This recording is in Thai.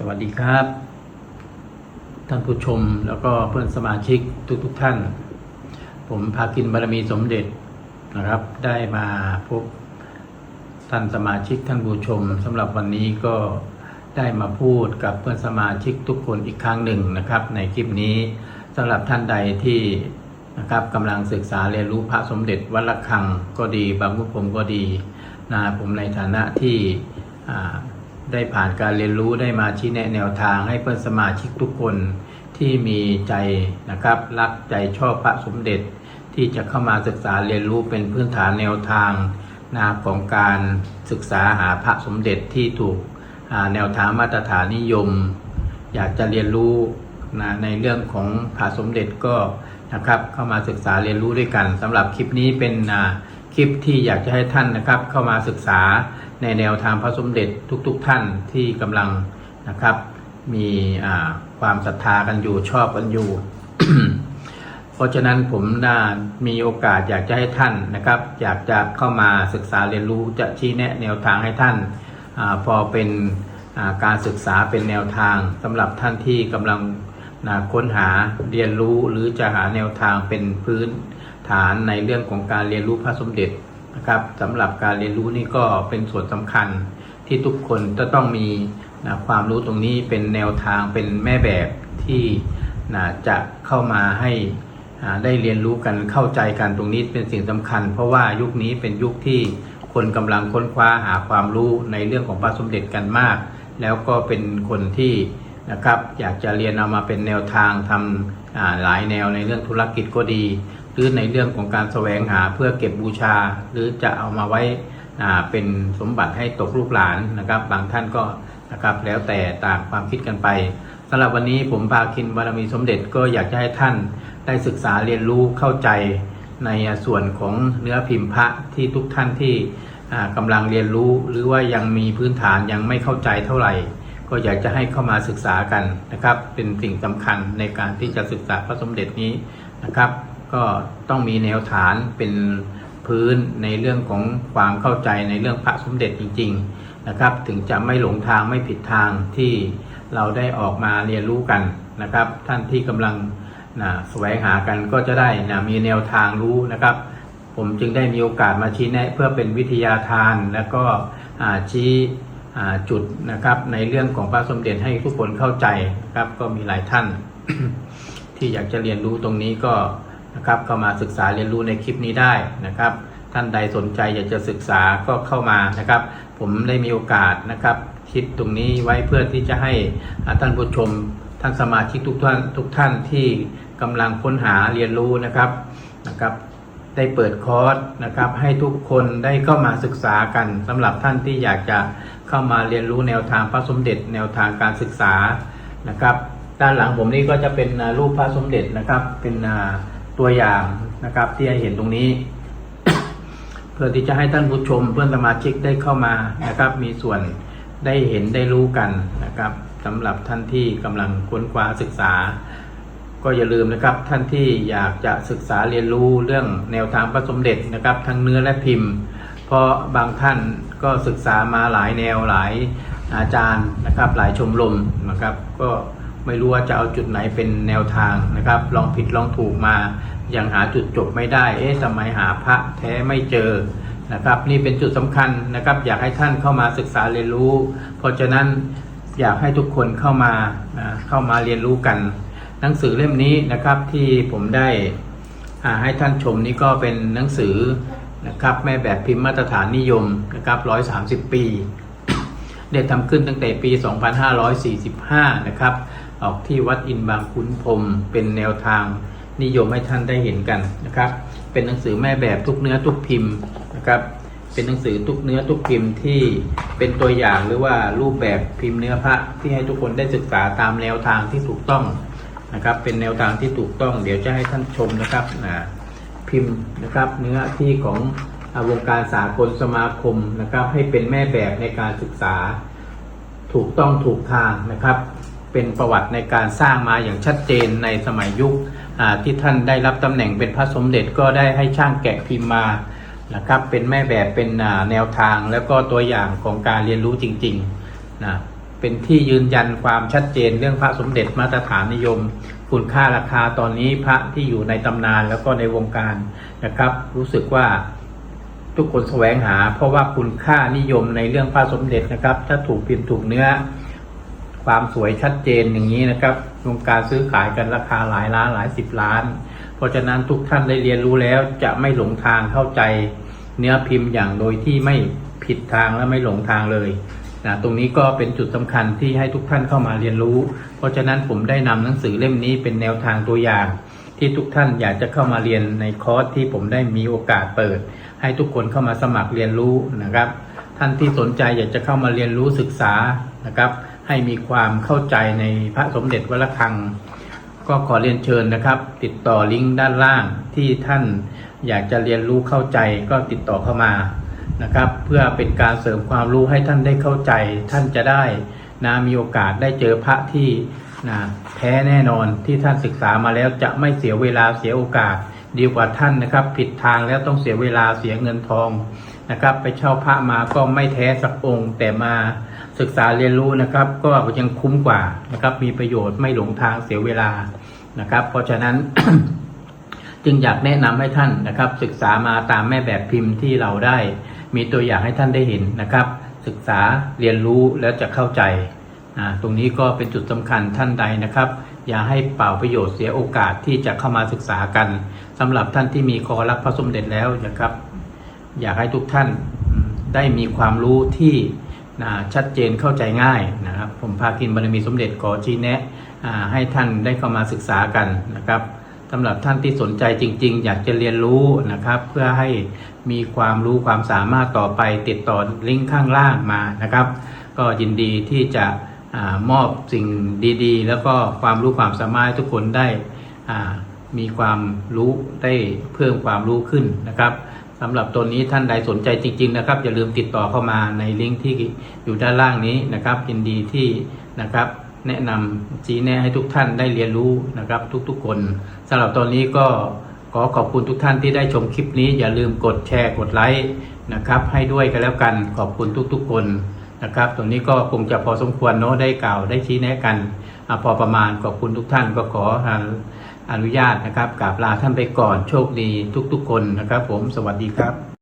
สวัสดีครับ ท่านผู้ชมแล้วก็เพื่อนสมาชิกทุกๆทท่าน ผมภากินบารมีสมเด็จนะครับ ได้มาพบท่านสมาชิกท่านผู้ชมสำหรับวันนี้ก็ได้มาพูดกับเพื่อนสมาชิกทุกคนอีกครั้งหนึ่งนะครับ ในคลิปนี้สำหรับท่านใดที่นะครับกำลังศึกษาเรียนรู้พระสมเด็จวัดระฆังก็ดีบางพุผมก็ดีนะผมในฐานะที่ ได้ผ่านการเรียนรู้ได้มาชี้แนะแนวทางให้เพื่อนสมาชิกทุกคนที่มีใจนะครับรักใจชอบพระสมเด็จ ที่จะเข้ามาศึกษาเรียนรู้เป็นพื้นฐานแนวทางนะของการศึกษาหาพระสมเด็จที่ถูกแนวทางมาตรฐานนิยม อยากจะเรียนรู้นะในเรื่องของพระสมเด็จก็นะครับเข้ามาศึกษาเรียนรู้ด้วยกันสำหรับคลิปนี้เป็นคลิปที่อยากจะให้ท่านนะครับเข้ามาศึกษา ในแนวทางพระสมเด็จทุกๆทท่านที่กำลังนะครับมีความศรัทธากันอยู่ชอบกันอยู่ เพราะฉะนั้นผมน่ามีโอกาสอยากจะให้ท่านนะครับ อยากจะเข้ามาศึกษาเรียนรู้จะชี้แนะแนวทางให้ท่านอพอเป็นการศึกษาเป็นแนวทางสำหรับท่านที่กำลังนะค้นหาเรียนรู้หรือจะหาแนวทางเป็นพื้นฐานในเรื่องของการเรียนรู้พระสมเด็จ นะครับสำหรับการเรียนรู้นี่ก็เป็นส่วนสำคัญที่ทุกคนจะต้องมีนะความรู้ตรงนี้เป็นแนวทางเป็นแม่แบบที่นะจะเข้ามาให้ได้เรียนรู้กันเข้าใจกันตรงนี้เป็นสิ่งสำคัญ เพราะว่ายุคนี้เป็นยุคที่คนกำลังค้นคว้าหาความรู้ในเรื่องของพระสมเด็จกันมาก แล้วก็เป็นคนที่นะครับอยากจะเรียนเอามาเป็นแนวทางทำหลายแนวในเรื่องธุรกิจก็ดี หรือในเรื่องของการแสวงหาเพื่อเก็บบูชา หรือจะเอามาไว้เป็นสมบัติให้ตกลูกหลานนะครับ บางท่านก็นะครับแล้วแต่ต่างความคิดกันไปสำหรับวันนี้ผมพาคินบารมีสมเด็จก็อยากจะให้ท่านได้ศึกษาเรียนรู้เข้าใจในส่วนของเนื้อพิมพ์พระที่ทุกท่านที่อ่ากำลังเรียนรู้ หรือว่ายังมีพื้นฐานยังไม่เข้าใจเท่าไหร่ ก็อยากจะให้เข้ามาศึกษากันนะครับ เป็นสิ่งสำคัญในการที่จะศึกษาพระสมเด็จนี้นะครับ ก็ต้องมีแนวฐานเป็นพื้นในเรื่องของความเข้าใจในเรื่องพระสมเด็จจริง ๆนะครับ ถึงจะไม่หลงทางไม่ผิดทางที่เราได้ออกมาเรียนรู้กันนะครับ ท่านที่กำลังนะแสวงหากันก็จะได้นะมีแนวทางรู้นะครับ ผมจึงได้มีโอกาสมาชี้แนะเพื่อเป็นวิทยาทานแล้วก็ชี้จุดนะครับในเรื่องของพระสมเด็จให้ทุกคนเข้าใจนะครับก็มีหลายท่าน ที่อยากจะเรียนรู้ตรงนี้ก็ นะครับเข้ามาศึกษาเรียนรู้ในคลิปนี้ได้นะครับ ท่านใดสนใจอยากจะศึกษาก็เข้ามานะครับ ผมได้มีโอกาสนะครับคิดตรงนี้ไว้เพื่อที่จะให้ท่านผู้ชมท่านสมาชิกทุกท่านทุกท่านที่กำลังค้นหาเรียนรู้นะครับนะครับ ได้เปิดคอร์สนะครับ ให้ทุกคนได้เข้ามาศึกษากันสำหรับท่านที่อยากจะเข้ามาเรียนรู้แนวทางพระสมเด็จ แนวทางการศึกษานะครับ ด้านหลังผมนี่ก็จะเป็นรูปพระสมเด็จนะครับเป็นอ่า ตัวอย่างนะครับที่ให้เห็นตรงนี้ เพื่อที่จะให้ท่านผู้ชมเพื่อนสมาชิกได้เข้ามานะครับ มีส่วนได้เห็นได้รู้กันนะครับสำหรับท่านที่กำลังค้นคว้าศึกษา ก็อย่าลืมนะครับ ท่านที่อยากจะศึกษาเรียนรู้เรื่องแนวทางพระสมเด็จนะครับ ทั้งเนื้อและพิมพ์ เพราะบางท่านก็ศึกษามาหลายแนวหลายอาจารย์นะครับ หลายชมรมนะครับ ก็ ไม่รู้ว่าจะเอาจุดไหนเป็นแนวทางนะครับ ลองผิดลองถูกมา ยังหาจุดจบไม่ได้ เอ๊ะทำไมหาพระแท้ไม่เจอนะครับ นี่เป็นจุดสำคัญนะครับ อยากให้ท่านเข้ามาศึกษาเรียนรู้ เพราะฉะนั้นอยากให้ทุกคนเข้ามานะเข้ามาเรียนรู้กัน หนังสือเล่มนี้นะครับที่ผมได้อ่าให้ท่านชมนี่ก็เป็นหนังสือนะครับแม่แบบพิมพ์มาตรฐานนิยมนะครับ130 ปี ได้ทำขึ้นตั้งแต่ปี 2545 นะครับ ออกที่วัดอินบางขุนพรมเป็นแนวทางนิยมให้ท่านได้เห็นกันนะครับ เป็นหนังสือแม่แบบทุกเนื้อทุกพิมพ์นะครับ เป็นหนังสือทุกเนื้อทุกพิมพ์ที่เป็นตัวอย่างหรือว่ารูปแบบพิมพ์เนื้อพระที่ให้ทุกคนได้ศึกษาตามแนวทางที่ถูกต้องนะครับ เป็นแนวทางที่ถูกต้อง เดี๋ยวจะให้ท่านชมนะครับนะพิมพ์นะครับเนื้อที่ของอาวงการสากลสมาคมนะครับ ให้เป็นแม่แบบในการศึกษาถูกต้องถูกทางนะครับ เป็นประวัติในการสร้างมาอย่างชัดเจนในสมัยยุคที่ท่านได้รับตำแหน่งเป็นพระสมเด็จก็ได้ให้ช่างแกะพิมพ์มานะครับเป็นแม่แบบเป็นแนวทางแล้วก็ตัวอย่างของการเรียนรู้จริงๆนะเป็นที่ยืนยันความชัดเจนเรื่องพระสมเด็จมาตรฐานนิยม คุณค่าราคาตอนนี้พระที่อยู่ในตำนานแล้วก็ในวงการนะครับ รู้สึกว่าทุกคนแสวงหา เพราะว่าคุณค่านิยมในเรื่องพระสมเด็จนะครับ ถ้าถูกพิมพ์ถูกเนื้อ ความสวยชัดเจนอย่างนี้นะครับวงการซื้อขายกันราคาหลายล้านหลายสิบล้าน เพราะฉะนั้นทุกท่านได้เรียนรู้แล้วจะไม่หลงทางเข้าใจ เนื้อพิมพ์อย่างโดยที่ไม่ผิดทางและไม่หลงทางเลยนะตรงนี้ก็เป็นจุดสำคัญที่ให้ทุกท่านเข้ามาเรียนรู้ เพราะฉะนั้นผมได้นำหนังสือเล่มนี้เป็นแนวทางตัวอย่าง ที่ทุกท่านอยากจะเข้ามาเรียนในคอร์สที่ผมได้มีโอกาสเปิด ให้ทุกคนเข้ามาสมัครเรียนรู้นะครับ ท่านที่สนใจอยากจะเข้ามาเรียนรู้ศึกษานะครับ ให้มีความเข้าใจในพระสมเด็จวัดระฆัง ก็ขอเรียนเชิญนะครับ ติดต่อลิงก์ด้านล่างที่ท่านอยากจะเรียนรู้เข้าใจก็ติดต่อเข้ามานะครับ เพื่อเป็นการเสริมความรู้ให้ท่านได้เข้าใจ ท่านจะได้นะมีโอกาสได้เจอพระที่นะแท้แน่นอนที่ท่านศึกษามาแล้วจะไม่เสียเวลาเสียโอกาส ดีกว่าท่านนะครับ ผิดทางแล้วต้องเสียเวลาเสียเงินทองนะครับ ไปเช่าพระมาก็ไม่แท้สักองค์แต่มา ศึกษาเรียนรู้นะครับ ก็ยังคุ้มกว่านะครับ มีประโยชน์ไม่หลงทางเสียเวลานะครับ เพราะฉะนั้น จึงอยากแนะนำให้ท่านนะครับ ศึกษามาตามแม่แบบพิมพ์ที่เราได้ มีตัวอย่างให้ท่านได้เห็นนะครับ ศึกษาเรียนรู้แล้วจะเข้าใจตรงนี้ก็เป็นจุดสำคัญท่านใดนะครับ อย่าให้เปล่าประโยชน์เสียโอกาสที่จะเข้ามาศึกษากันสำหรับท่านที่มีคอรักพระสมเด็จแล้วนะครับ อยากให้ทุกท่านได้มีความรู้ที่ นะชัดเจนเข้าใจง่ายนะครับ ผมพากินบารมีสมเด็จขอชี้แนะให้ท่านได้เข้ามาศึกษากันนะครับสำหรับท่านที่สนใจจริง ๆ อยากจะเรียนรู้นะครับ เพื่อให้มีความรู้ความสามารถต่อไปติดต่อลิงก์ข้างล่างมานะครับ ก็ยินดีที่จะอมอบสิ่งดีๆ แล้วก็ความรู้ความสามารถให้ทุกคนได้มีความรู้ได้เพิ่มความรู้ขึ้นนะครับ สำหรับตัวนี้ท่านใดสนใจจริง ๆ นะครับ อย่าลืมติดต่อเข้ามาในลิงก์ที่อยู่ด้านล่างนี้นะครับยินดีที่นะครับแนะนำชี้แนะให้ทุกท่านได้เรียนรู้นะครับ ทุกๆคนสำหรับตอนนี้ก็ขอขอบคุณทุกท่านที่ได้ชมคลิปนี้ อย่าลืมกดแชร์กดไลค์นะครับ ให้ด้วยกันแล้วกันขอบคุณทุกๆคนนะครับตรงนี้ก็คงจะพอสมควรเนาะได้กล่าวได้ชี้แนะกันอพอประมาณขอบคุณทุกท่านก็ขอ อนุญาตนะครับกราบลาท่านไปก่อนโชคดีทุกๆคนนะครับ ผมสวัสดีครับ